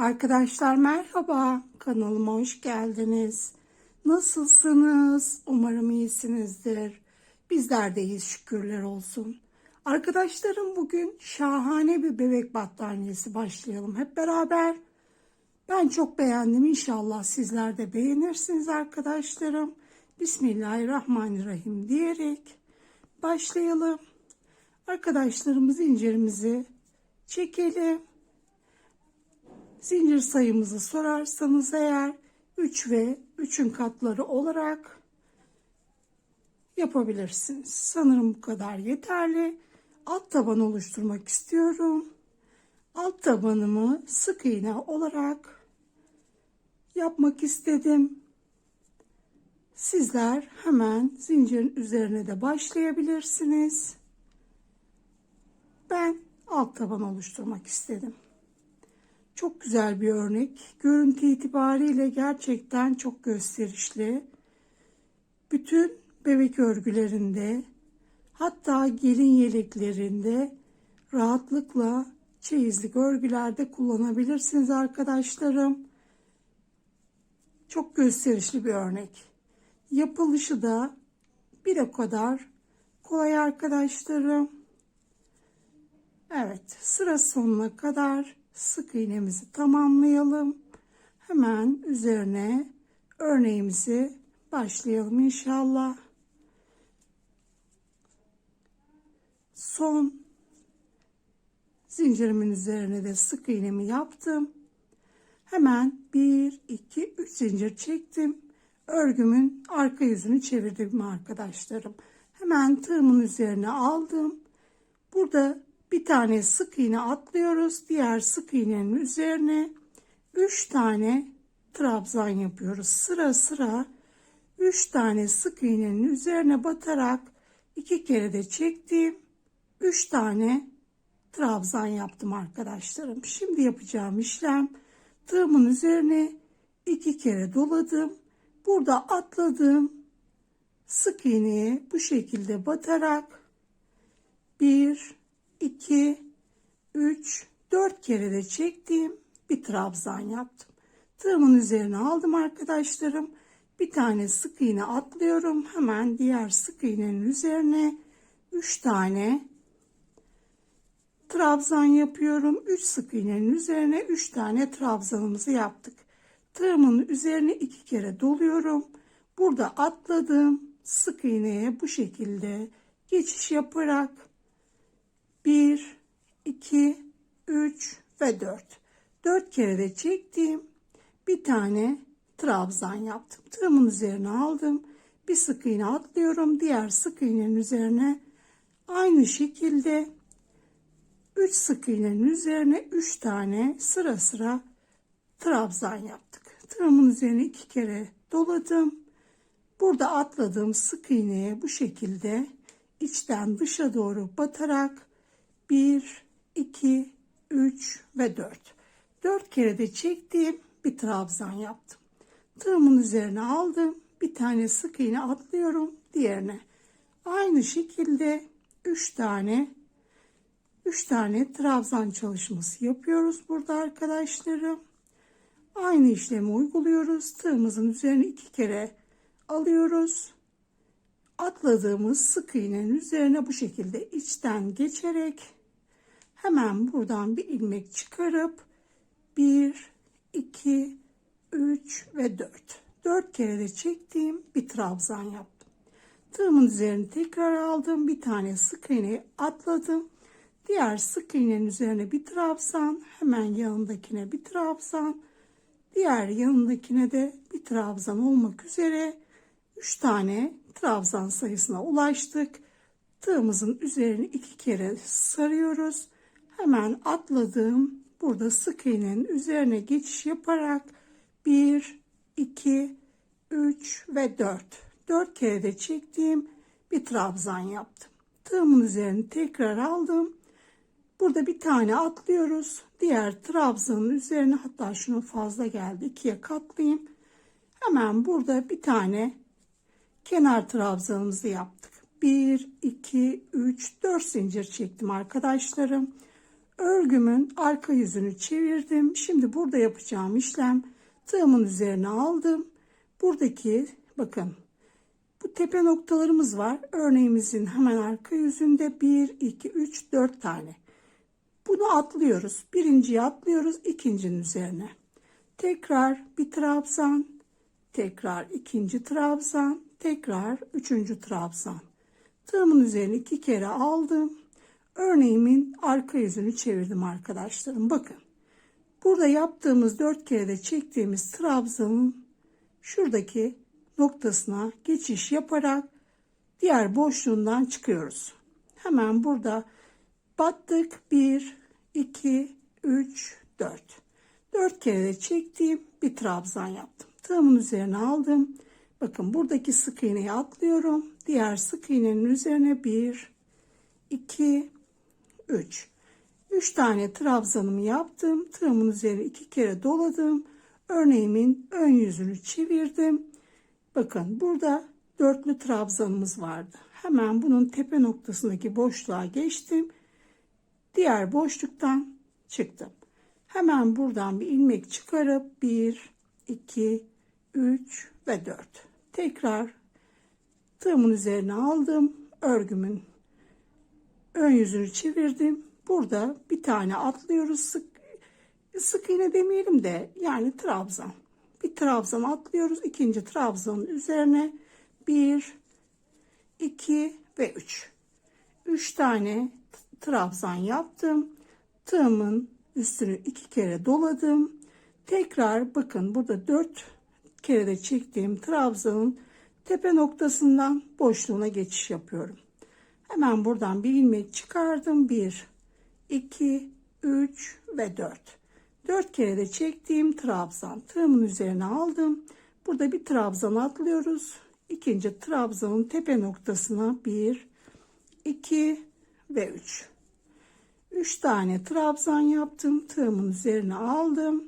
Arkadaşlar merhaba, kanalıma hoş geldiniz. Nasılsınız? Umarım iyisinizdir. Bizler de iyiyiz şükürler olsun. Arkadaşlarım bugün şahane bir bebek battaniyesi başlayalım hep beraber. Ben çok beğendim inşallah sizler de beğenirsiniz arkadaşlarım. Bismillahirrahmanirrahim diyerek başlayalım. Arkadaşlarımız zincirimizi çekelim. Zincir sayımızı sorarsanız eğer 3 ve 3'ün katları olarak yapabilirsiniz. Sanırım bu kadar yeterli. Alt taban oluşturmak istiyorum. Alt tabanımı sık iğne olarak yapmak istedim. Sizler hemen zincirin üzerine de başlayabilirsiniz. Ben alt taban oluşturmak istedim. Çok güzel bir örnek. Görüntü itibariyle gerçekten çok gösterişli. Bütün bebek örgülerinde hatta gelin yeleklerinde rahatlıkla çeyizlik örgülerde kullanabilirsiniz arkadaşlarım. Çok gösterişli bir örnek. Yapılışı da bir o kadar kolay arkadaşlarım. Evet sıra sonuna kadar sık iğnemizi tamamlayalım. Hemen üzerine örneğimizi başlayalım inşallah. Son zincirimin üzerine de sık iğnemi yaptım. Hemen 1 2 3 zincir çektim. Örgümün arka yüzünü çevirdim arkadaşlarım. Hemen tığımın üzerine aldım. Burada bir tane sık iğne atlıyoruz. Diğer sık iğnenin üzerine 3 tane trabzan yapıyoruz. Sıra sıra 3 tane sık iğnenin üzerine batarak iki kere de çektim. 3 tane trabzan yaptım arkadaşlarım. Şimdi yapacağım işlem tığımın üzerine iki kere doladım. Burada atladım. Sık iğneye bu şekilde batarak 1 2 3 4 kere de çektim. Bir trabzan yaptım. Tığımın üzerine aldım arkadaşlarım. Bir tane sık iğne atlıyorum. Hemen diğer sık iğnenin üzerine 3 tane trabzan yapıyorum. 3 sık iğnenin üzerine 3 tane trabzanımızı yaptık. Tığımın üzerine 2 kere doluyorum. Burada atladım. Sık iğneye bu şekilde geçiş yaparak 1, 2, 3 ve 4. 4 kere de çektim. Bir tane trabzan yaptım. Tığımın üzerine aldım. Bir sık iğne atlıyorum. Diğer sık iğnenin üzerine aynı şekilde 3 sık iğnenin üzerine 3 tane sıra sıra trabzan yaptık. Tığımın üzerine 2 kere doladım. Burada atladığım sık iğneye bu şekilde içten dışa doğru batarak 1, 2, 3 ve 4. 4 kere de çektim. Bir trabzan yaptım. Tığımın üzerine aldım. Bir tane sık iğne atlıyorum diğerine. Aynı şekilde 3 tane 3 tane trabzan çalışması yapıyoruz burada arkadaşlarım. Aynı işlemi uyguluyoruz. Tığımızın üzerine iki kere alıyoruz. Atladığımız sık iğnenin üzerine bu şekilde içten geçerek hemen buradan bir ilmek çıkarıp 1 2 3 ve 4 4 kere de çektiğim bir trabzan yaptım. Tığımın üzerine tekrar aldım. Bir tane sık iğne atladım. Diğer sık iğnenin üzerine bir trabzan, hemen yanındakine bir trabzan, diğer yanındakine de bir trabzan olmak üzere 3 tane trabzan sayısına ulaştık. Tığımızın üzerine iki kere sarıyoruz. Hemen atladığım burada sık iğnenin üzerine geçiş yaparak 1, 2, 3 ve 4. 4 kere de çektiğim bir trabzan yaptım. Tığımın üzerine tekrar aldım. Burada bir tane atlıyoruz. Diğer trabzanın üzerine hatta şunu fazla geldi. ikiye katlayayım. Hemen burada bir tane kenar trabzanımızı yaptık. 1, 2, 3, 4 zincir çektim arkadaşlarım. Örgümün arka yüzünü çevirdim. Şimdi burada yapacağım işlem tığımın üzerine aldım. Buradaki bakın bu tepe noktalarımız var. Örneğimizin hemen arka yüzünde 1, 2, 3, 4 tane. Bunu atlıyoruz. Birinciyi atlıyoruz ikincinin üzerine. Tekrar bir trabzan, tekrar ikinci trabzan, tekrar üçüncü trabzan. Tığımın üzerine iki kere aldım. Örneğimin arka yüzünü çevirdim arkadaşlarım. Bakın. Burada yaptığımız dört kere de çektiğimiz trabzanın şuradaki noktasına geçiş yaparak diğer boşluğundan çıkıyoruz. Hemen burada battık. 1, 2, 3, 4. 4 kere de çektiğim bir trabzan yaptım. Tığımın üzerine aldım. Bakın buradaki sık iğneyi atlıyorum. Diğer sık iğnenin üzerine 1, 2, 3. 3 tane trabzanımı yaptım. Tığımın üzerine 2 kere doladım. Örneğimin ön yüzünü çevirdim. Bakın burada dörtlü trabzanımız vardı. Hemen bunun tepe noktasındaki boşluğa geçtim. Diğer boşluktan çıktım. Hemen buradan bir ilmek çıkarıp 1, 2, 3 ve 4. Tekrar tığımın üzerine aldım. Örgümün ön yüzünü çevirdim. Burada bir tane atlıyoruz. Sık, sık iğne demeyelim de yani trabzan. Bir trabzan atlıyoruz. ikinci trabzanın üzerine 1, 2 ve 3. 3 tane trabzan yaptım. Tığımın üstünü iki kere doladım. Tekrar bakın burada 4 kere de çektiğim trabzanın tepe noktasından boşluğuna geçiş yapıyorum. Hemen buradan bir ilmek çıkardım. 1, 2, 3 ve 4. 4 kere de çektiğim trabzan tığımın üzerine aldım. Burada bir trabzan atlıyoruz. İkinci trabzanın tepe noktasına 1, 2 ve 3. 3 tane trabzan yaptım. Tığımın üzerine aldım.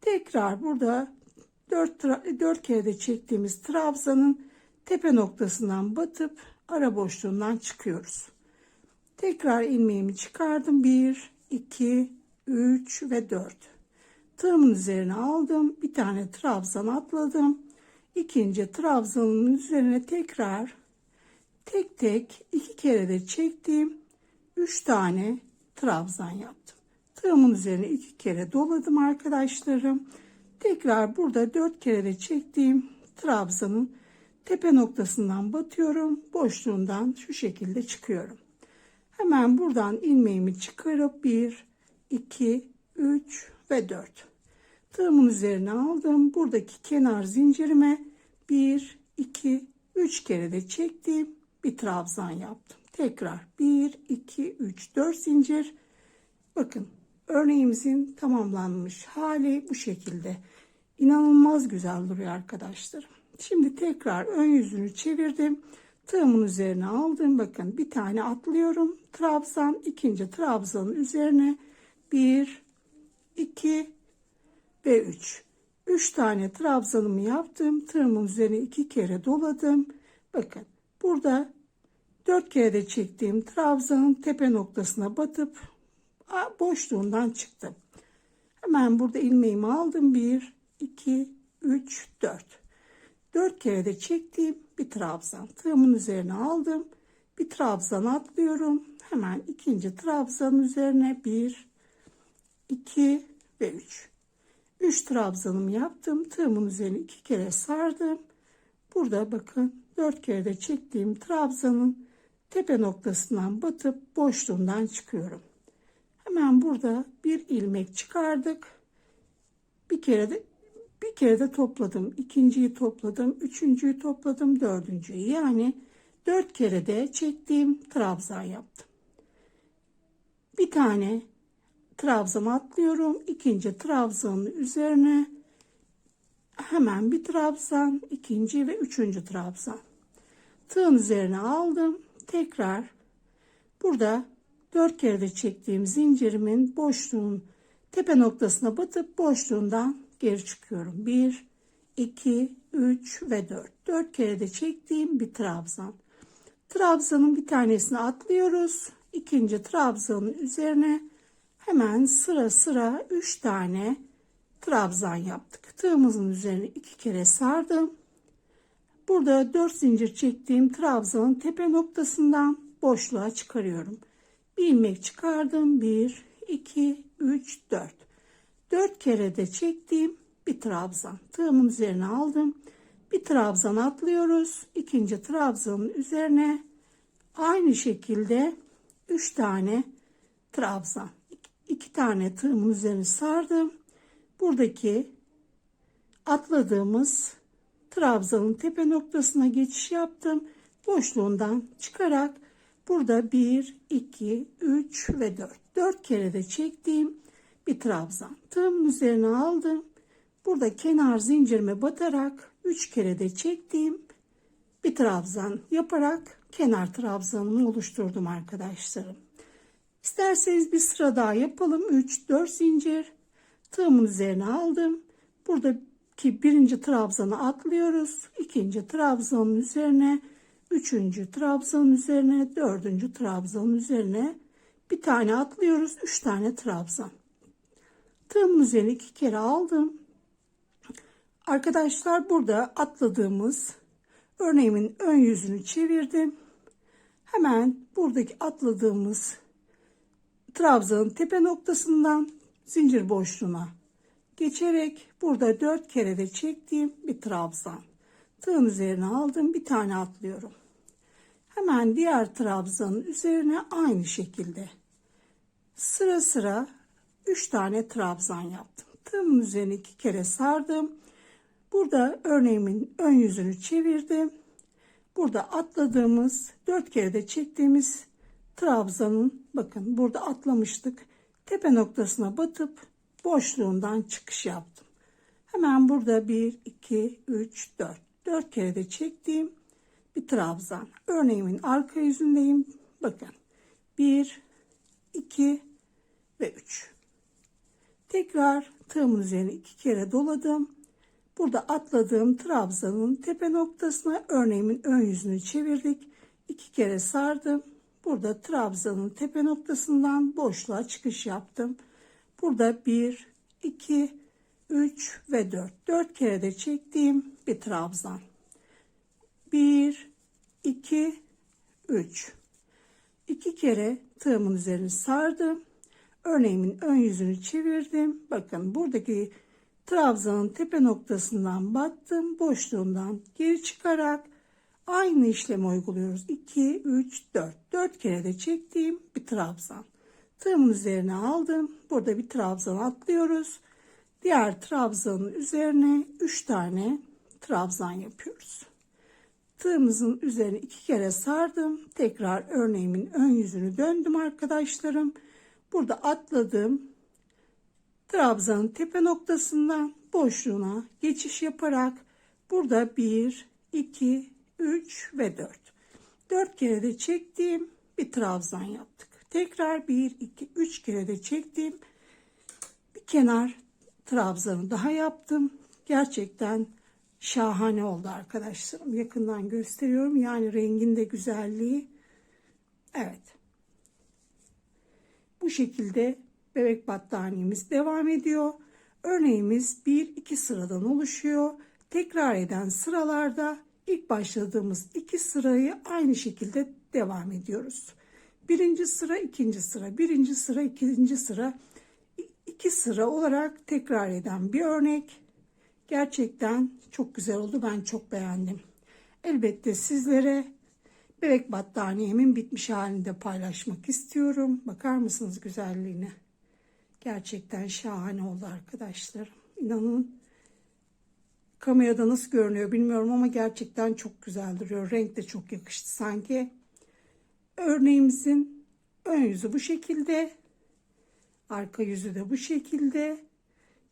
Tekrar burada 4, 4 kere de çektiğimiz trabzanın tepe noktasından batıp ara boşluğundan çıkıyoruz. Tekrar ilmeğimi çıkardım. 1, 2, 3 ve 4. Tığımın üzerine aldım. Bir tane trabzan atladım. İkinci trabzanın üzerine tekrar tek tek iki kere de çektiğim 3 tane trabzan yaptım. Tığımın üzerine iki kere doladım arkadaşlarım. Tekrar burada 4 kere de çektiğim trabzanın tepe noktasından batıyorum. Boşluğundan şu şekilde çıkıyorum. Hemen buradan ilmeğimi çıkarıp 1, 2, 3 ve 4. Tığımın üzerine aldım. Buradaki kenar zincirime 1, 2, 3 kere de çektim. Bir trabzan yaptım. Tekrar 1, 2, 3, 4 zincir. Bakın örneğimizin tamamlanmış hali bu şekilde. İnanılmaz güzel duruyor arkadaşlarım. Şimdi tekrar ön yüzünü çevirdim. Tığımın üzerine aldım. Bakın bir tane atlıyorum. Trabzan ikinci trabzanın üzerine 1, 2 ve 3. 3 tane trabzanımı yaptım. Tığımın üzerine 2 kere doladım. Bakın burada 4 kere de çektiğim trabzanın tepe noktasına batıp boşluğundan çıktım. Hemen burada ilmeğimi aldım. 1, 2, 3, 4. 4 kere de çektiğim bir trabzan. Tığımın üzerine aldım. Bir trabzan atlıyorum. Hemen ikinci trabzanın üzerine 1, 2 ve 3. 3 trabzanımı yaptım. Tığımın üzerine 2 kere sardım. Burada bakın 4 kere de çektiğim trabzanın tepe noktasından batıp boşluğundan çıkıyorum. Hemen burada bir ilmek çıkardık. Bir kere de bir kere de topladım. ikinciyi topladım. Üçüncüyü topladım. Dördüncüyü. Yani dört kere de çektiğim trabzan yaptım. Bir tane trabzan atlıyorum. ikinci trabzanın üzerine hemen bir trabzan, ikinci ve üçüncü trabzan. Tığın üzerine aldım. Tekrar burada dört kere de çektiğim zincirimin boşluğun tepe noktasına batıp boşluğundan geri çıkıyorum. 1, 2, 3 ve 4. 4 kere de çektiğim bir trabzan. Trabzanın bir tanesini atlıyoruz. İkinci trabzanın üzerine Hemen sıra sıra 3 tane trabzan yaptık. Tığımızın üzerine iki kere sardım. Burada 4 zincir çektiğim trabzanın tepe noktasından boşluğa çıkarıyorum. Bir ilmek çıkardım. 1, 2, 3, 4. 4 kere de çektiğim bir trabzan. Tığımın üzerine aldım. Bir trabzan atlıyoruz. İkinci trabzanın üzerine aynı şekilde 3 tane trabzan. 2 tane tığımın üzerine sardım. Buradaki atladığımız trabzanın tepe noktasına geçiş yaptım. Boşluğundan çıkarak burada 1, 2, 3 ve 4. 4 kere de çektiğim bir trabzan. Tığımın üzerine aldım. Burada kenar zincirime batarak 3 kere de çektiğim bir trabzan yaparak kenar trabzanımı oluşturdum arkadaşlarım. İsterseniz bir sıra daha yapalım. 3 4 zincir tığımın üzerine aldım. Buradaki birinci trabzanı atlıyoruz. ikinci trabzanın üzerine, üçüncü trabzanın üzerine, dördüncü trabzanın üzerine bir tane atlıyoruz. Üç tane trabzan. Tığımın üzerine iki kere aldım. Arkadaşlar burada atladığımız örneğimin ön yüzünü çevirdim. Hemen buradaki atladığımız trabzanın tepe noktasından zincir boşluğuna geçerek burada dört kere de çektiğim bir trabzan. Tığın üzerine aldım bir tane atlıyorum. Hemen diğer trabzanın üzerine aynı şekilde sıra sıra 3 tane trabzan yaptım. Tığımın üzerine iki kere sardım. Burada örneğimin ön yüzünü çevirdim. Burada atladığımız 4 kere de çektiğimiz trabzanın bakın burada atlamıştık. Tepe noktasına batıp boşluğundan çıkış yaptım. Hemen burada 1, 2, 3, 4. 4 kere de çektiğim bir trabzan. Örneğimin arka yüzündeyim. Bakın 1, 2 ve 3. Tekrar tığımın üzerine iki kere doladım. Burada atladığım trabzanın tepe noktasına örneğimin ön yüzünü çevirdik. İki kere sardım. Burada trabzanın tepe noktasından boşluğa çıkış yaptım. Burada 1, 2, 3 ve 4. 4 kere de çektiğim bir trabzan. 1, 2, 3. 2 kere tığımın üzerine sardım. Örneğimin ön yüzünü çevirdim. Bakın buradaki trabzanın tepe noktasından battım. Boşluğundan geri çıkarak aynı işlemi uyguluyoruz. 2, 3, 4. 4 kere de çektiğim bir trabzan. Tığımın üzerine aldım. Burada bir trabzan atlıyoruz. Diğer trabzanın üzerine 3 tane trabzan yapıyoruz. Tığımızın üzerine iki kere sardım. Tekrar örneğimin ön yüzünü döndüm arkadaşlarım. Burada atladım. Trabzanın tepe noktasından boşluğuna geçiş yaparak burada 1, 2, 3 ve 4. 4 kere de çektiğim bir trabzan yaptık. Tekrar 1, 2, 3 kere de çektiğim bir kenar trabzanı daha yaptım. Gerçekten şahane oldu arkadaşlarım. Yakından gösteriyorum. Yani renginde güzelliği. Evet. Bu şekilde bebek battaniyemiz devam ediyor. Örneğimiz 1-2 sıradan oluşuyor. Tekrar eden sıralarda ilk başladığımız iki sırayı aynı şekilde devam ediyoruz. Birinci sıra, ikinci sıra, birinci sıra, ikinci sıra, iki sıra olarak tekrar eden bir örnek. Gerçekten çok güzel oldu. Ben çok beğendim. Elbette sizlere bebek battaniyemin bitmiş halini de paylaşmak istiyorum. Bakar mısınız güzelliğine? Gerçekten şahane oldu arkadaşlar. İnanın kamerada nasıl görünüyor bilmiyorum ama gerçekten çok güzel duruyor. Renk de çok yakıştı sanki. Örneğimizin ön yüzü bu şekilde. Arka yüzü de bu şekilde.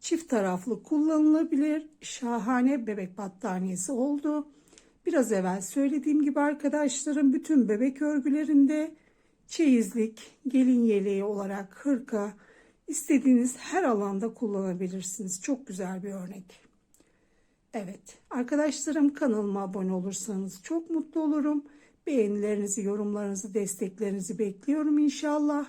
Çift taraflı kullanılabilir. Şahane bebek battaniyesi oldu. Biraz evvel söylediğim gibi arkadaşlarım bütün bebek örgülerinde çeyizlik, gelin yeleği olarak hırka istediğiniz her alanda kullanabilirsiniz. Çok güzel bir örnek. Evet arkadaşlarım kanalıma abone olursanız çok mutlu olurum. Beğenilerinizi, yorumlarınızı, desteklerinizi bekliyorum inşallah.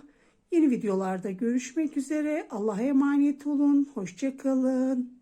Yeni videolarda görüşmek üzere. Allah'a emanet olun. Hoşça kalın.